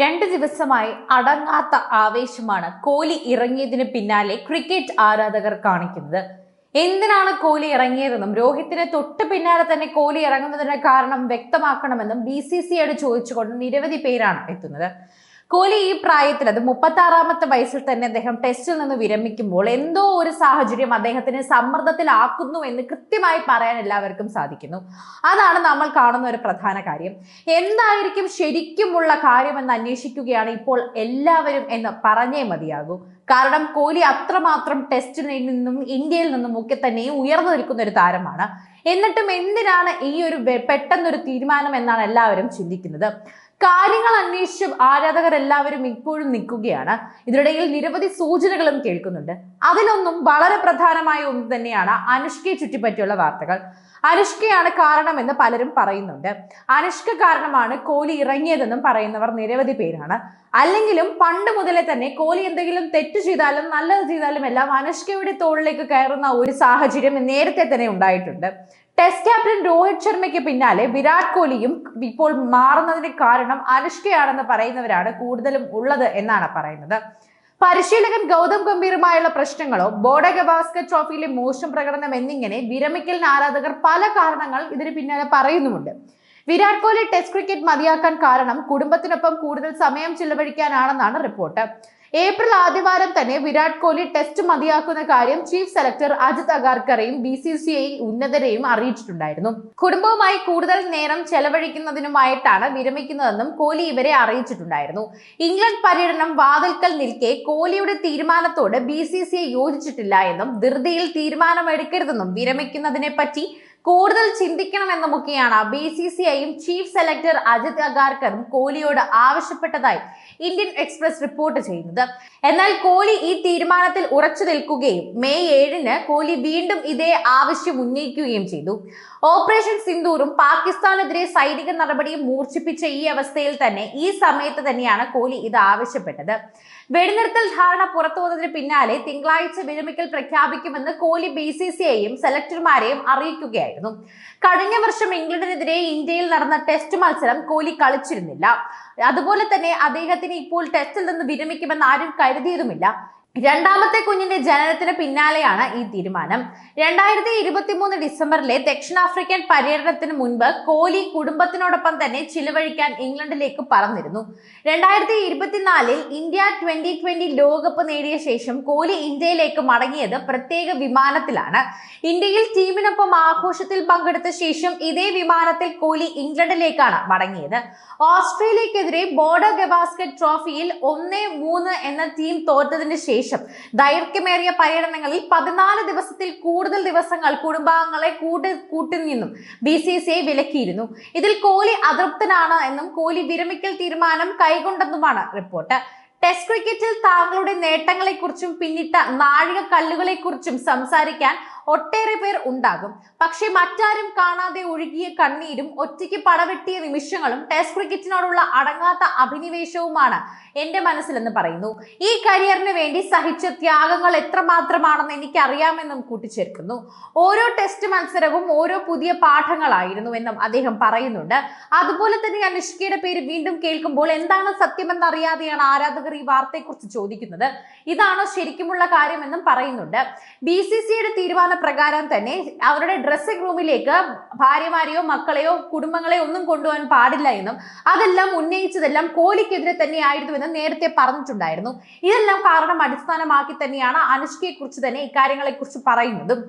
രണ്ട് ദിവസമായി അടങ്ങാത്ത ആവേശമാണ് കോഹ്ലി ഇറങ്ങിയതിന് പിന്നാലെ ക്രിക്കറ്റ് ആരാധകർ കാണിക്കുന്നത്. എന്തിനാണ് കോഹ്ലി ഇറങ്ങിയതെന്നും രോഹിത്തിന് തൊട്ട് പിന്നാലെ തന്നെ കോഹ്ലി ഇറങ്ങുന്നതിന് കാരണം വ്യക്തമാക്കണമെന്നും ബി സി സി ഐയോട് ചോദിച്ചുകൊണ്ട് നിരവധി പേരാണ് എത്തുന്നത്. കോഹ്ലി ഈ പ്രായത്തിൽ അത് മുപ്പത്തി ആറാമത്തെ വയസ്സിൽ തന്നെ അദ്ദേഹം ടെസ്റ്റിൽ നിന്ന് വിരമിക്കുമ്പോൾ എന്തോ ഒരു സാഹചര്യം അദ്ദേഹത്തിന് സമ്മർദ്ദത്തിലാക്കുന്നു എന്ന് കൃത്യമായി പറയാൻ എല്ലാവർക്കും സാധിക്കുന്നു. അതാണ് നമ്മൾ കാണുന്ന ഒരു പ്രധാന കാര്യം. എന്തായിരിക്കും ശരിക്കുമുള്ള കാര്യമെന്ന് അന്വേഷിക്കുകയാണ് ഇപ്പോൾ എല്ലാവരും എന്ന് പറഞ്ഞേ മതിയാകൂ. കാരണം കോഹ്ലി അത്രമാത്രം ടെസ്റ്റിൽ നിന്നും ഇന്ത്യയിൽ നിന്നും ഒക്കെ തന്നെ ഉയർന്നു നിൽക്കുന്ന ഒരു താരമാണ്. എന്നിട്ടും എന്തിനാണ് ഈ ഒരു പെട്ടെന്നൊരു തീരുമാനം എന്നാണ് എല്ലാവരും ചിന്തിക്കുന്നത്. കാര്യങ്ങൾ അന്വേഷിച്ച് ആരാധകർ എല്ലാവരും ഇപ്പോഴും നിൽക്കുകയാണ്. ഇതിനിടയിൽ നിരവധി സൂചനകളും കേൾക്കുന്നുണ്ട്. അതിലൊന്നും വളരെ പ്രധാനമായ ഒന്ന് തന്നെയാണ് അനുഷ്കയെ ചുറ്റിപ്പറ്റിയുള്ള വാർത്തകൾ. അനുഷ്കയാണ് കാരണമെന്ന് പലരും പറയുന്നുണ്ട്. അനുഷ്ക കാരണമാണ് കോഹ്ലി ഇറങ്ങിയതെന്നും പറയുന്നവർ നിരവധി പേരാണ്. അല്ലെങ്കിലും പണ്ട് മുതലേ തന്നെ കോഹ്ലി എന്തെങ്കിലും തെറ്റ് ചെയ്താലും നല്ലത് ചെയ്താലും എല്ലാം അനുഷ്കയുടെ തോളിലേക്ക് കയറുന്ന ഒരു സാഹചര്യം നേരത്തെ തന്നെ ഉണ്ടായിട്ടുണ്ട്. ടെസ്റ്റ് ക്യാപ്റ്റൻ രോഹിത് ശർമ്മയ്ക്ക് പിന്നാലെ വിരാട് കോഹ്ലിയും ഇപ്പോൾ മാറുന്നതിന് കാരണം അനുഷ്കയാണെന്ന് പറയുന്നവരാണ് കൂടുതലും ഉള്ളത് എന്നാണ് പറയുന്നത്. പരിശീലകൻ ഗൗതം ഗംഭീറുമായുള്ള പ്രശ്നങ്ങളോ ബോഡ ഗവാസ്കർ ട്രോഫിയിലെ മോശം പ്രകടനം എന്നിങ്ങനെ വിരമിക്കലിന് ആരാധകർ പല കാരണങ്ങൾ ഇതിന് പിന്നാലെ പറയുന്നുമുണ്ട്. വിരാട് കോഹ്ലി ടെസ്റ്റ് ക്രിക്കറ്റ് മതിയാക്കാൻ കാരണം കുടുംബത്തിനൊപ്പം കൂടുതൽ സമയം ചിലവഴിക്കാനാണെന്നാണ് റിപ്പോർട്ട് ഏപ്രിൽ ആദ്യവാരം തന്നെ വിരാട് കോഹ്ലി ടെസ്റ്റ് മതിയാക്കുന്ന കാര്യം ചീഫ് സെലക്ടർ അജിത് അഗാർക്കറെയും ബി സി സി ഐ ഉന്നതരെയും അറിയിച്ചിട്ടുണ്ടായിരുന്നു. കുടുംബവുമായി കൂടുതൽ നേരം ചെലവഴിക്കുന്നതിനുമായിട്ടാണ് വിരമിക്കുന്നതെന്നും കോഹ്ലി ഇവരെ അറിയിച്ചിട്ടുണ്ടായിരുന്നു. ഇംഗ്ലണ്ട് പര്യടനം വാതിൽക്കൽ നിൽക്കെ കോഹ്ലിയുടെ തീരുമാനത്തോട് ബി സി സി ഐ യോജിച്ചിട്ടില്ല എന്നും ധൃതിയിൽ തീരുമാനമെടുക്കരുതെന്നും വിരമിക്കുന്നതിനെ പറ്റി കൂടുതൽ ചിന്തിക്കണമെന്നുമൊക്കെയാണ് ബി സി സി ഐയും ചീഫ് സെലക്ടർ അജിത് അഗാർക്കറും കോഹ്ലിയോട് ആവശ്യപ്പെട്ടതായി ഇന്ത്യൻ എക്സ്പ്രസ് റിപ്പോർട്ട് ചെയ്യുന്നത്. എന്നാൽ കോഹ്ലി ഈ തീരുമാനത്തിൽ ഉറച്ചു നിൽക്കുകയും മെയ് ഏഴിന് കോഹ്ലി വീണ്ടും ഇതേ ആവശ്യം ഉന്നയിക്കുകയും ചെയ്തു. ഓപ്പറേഷൻ സിന്ദൂറും പാകിസ്ഥാനെതിരെ സൈനിക നടപടിയും മൂർച്ഛിപ്പിച്ച ഈ അവസ്ഥയിൽ തന്നെ ഈ സമയത്ത് തന്നെയാണ് കോഹ്ലി ഇത് ആവശ്യപ്പെട്ടത്. വെടിനിർത്തൽ ധാരണ പുറത്തു വന്നതിന് പിന്നാലെ തിങ്കളാഴ്ച വിരമിക്കൽ പ്രഖ്യാപിക്കുമെന്ന് കോഹ്ലി ബി സി സി ഐയും സെലക്ടർമാരെയും അറിയിക്കുകയായിരുന്നു. കഴിഞ്ഞ വർഷം ഇംഗ്ലണ്ടിനെതിരെ ഇന്ത്യയിൽ നടന്ന ടെസ്റ്റ് മത്സരം കോഹ്ലി കളിച്ചിരുന്നില്ല. അതുപോലെ തന്നെ അദ്ദേഹത്തിന് ഇപ്പോൾ ടെസ്റ്റിൽ നിന്ന് വിരമിക്കുമെന്ന് ആരും കരുതിയതുമില്ല. രണ്ടാമത്തെ കുഞ്ഞിന്റെ ജനനത്തിന് പിന്നാലെയാണ് ഈ തീരുമാനം. രണ്ടായിരത്തി ഇരുപത്തി മൂന്ന് ഡിസംബറിലെ ദക്ഷിണാഫ്രിക്കൻ പര്യടനത്തിന് മുൻപ് കോഹ്ലി കുടുംബത്തിനോടൊപ്പം തന്നെ ചിലവഴിക്കാൻ ഇംഗ്ലണ്ടിലേക്ക് പറന്നിരുന്നു. രണ്ടായിരത്തി ഇരുപത്തിനാലിൽ ഇന്ത്യ ട്വന്റി ട്വന്റി ലോകകപ്പ് നേടിയ ശേഷം കോഹ്ലി ഇന്ത്യയിലേക്ക് മടങ്ങിയത് പ്രത്യേക വിമാനത്തിലാണ്. ഇന്ത്യയിൽ ടീമിനൊപ്പം ആഘോഷത്തിൽ പങ്കെടുത്ത ശേഷം ഇതേ വിമാനത്തിൽ കോഹ്ലി ഇംഗ്ലണ്ടിലേക്കാണ് മടങ്ങിയത്. ഓസ്ട്രേലിയക്കെതിരെ ബോർഡർ ഗവാസ്കർ ട്രോഫിയിൽ ഒന്ന് മൂന്ന് എന്ന ടീം തോറ്റതിന് ശേഷം ദൈർഘ്യമേറിയ പര്യടനങ്ങളിൽ പതിനാല് ദിവസത്തിൽ കൂടുതൽ ദിവസങ്ങൾ കുടുംബാംഗങ്ങളെ കൂട്ടി കൂട്ടിൽ നിന്നും ബി സി സി ഐ വിലക്കിയിരുന്നു. ഇതിൽ കോഹ്ലി അതൃപ്തനാണ് എന്നും കോഹ്ലി വിരമിക്കൽ തീരുമാനം കൈകൊണ്ടെന്നുമാണ് റിപ്പോർട്ട്. ടെസ്റ്റ് ക്രിക്കറ്റിൽ താങ്കളുടെ നേട്ടങ്ങളെക്കുറിച്ചും പിന്നിട്ട നാഴിക കല്ലുകളെക്കുറിച്ചും സംസാരിക്കാൻ ഒട്ടേറെ പേർ ഉണ്ടാകും. പക്ഷെ മറ്റാരും കാണാതെ ഒഴുകിയ കണ്ണീരും ഒറ്റയ്ക്ക് പടവെട്ടിയ നിമിഷങ്ങളും ടെസ്റ്റ് ക്രിക്കറ്റിനോടുള്ള അടങ്ങാത്ത അഭിനിവേശവുമാണ് എന്റെ മനസ്സിലെന്ന് പറയുന്നു. ഈ കരിയറിന് വേണ്ടി സഹിച്ച ത്യാഗങ്ങൾ എത്രമാത്രമാണെന്ന് എനിക്ക് അറിയാമെന്നും കൂട്ടിച്ചേർക്കുന്നു. ഓരോ ടെസ്റ്റ് മത്സരവും ഓരോ പുതിയ പാഠങ്ങളായിരുന്നു എന്നും അദ്ദേഹം പറയുന്നുണ്ട്. അതുപോലെ തന്നെ അനുഷ്കയുടെ പേര് വീണ്ടും കേൾക്കുമ്പോൾ എന്താണ് സത്യമെന്ന് അറിയാതെയാണ് ആരാധകർ ഈ വാർത്തയെക്കുറിച്ച് ചോദിക്കുന്നത്? ഇതാണോ ശരിക്കുമുള്ള കാര്യമെന്നും പറയുന്നുണ്ട്. ബി സി സിയുടെ തീരുമാന പ്രകാരം തന്നെ അവരുടെ ഡ്രസ്സിംഗ് റൂമിലേക്ക് ഭാര്യമാരെയോ മക്കളെയോ കുടുംബങ്ങളെയോ ഒന്നും കൊണ്ടുപോകാൻ പാടില്ല എന്നും അതെല്ലാം ഉന്നയിച്ചതെല്ലാം കോലിക്കെതിരെ കോഹ്ലിക്കെതിരെ തന്നെയായിരുന്നുവെന്ന് നേരത്തെ പറഞ്ഞിട്ടുണ്ടായിരുന്നു. ഇതെല്ലാം കാരണം അടിസ്ഥാനമാക്കി തന്നെയാണ് അനുഷ്കയെ കുറിച്ച് തന്നെ ഇക്കാര്യങ്ങളെ കുറിച്ച് പറയുന്നതും.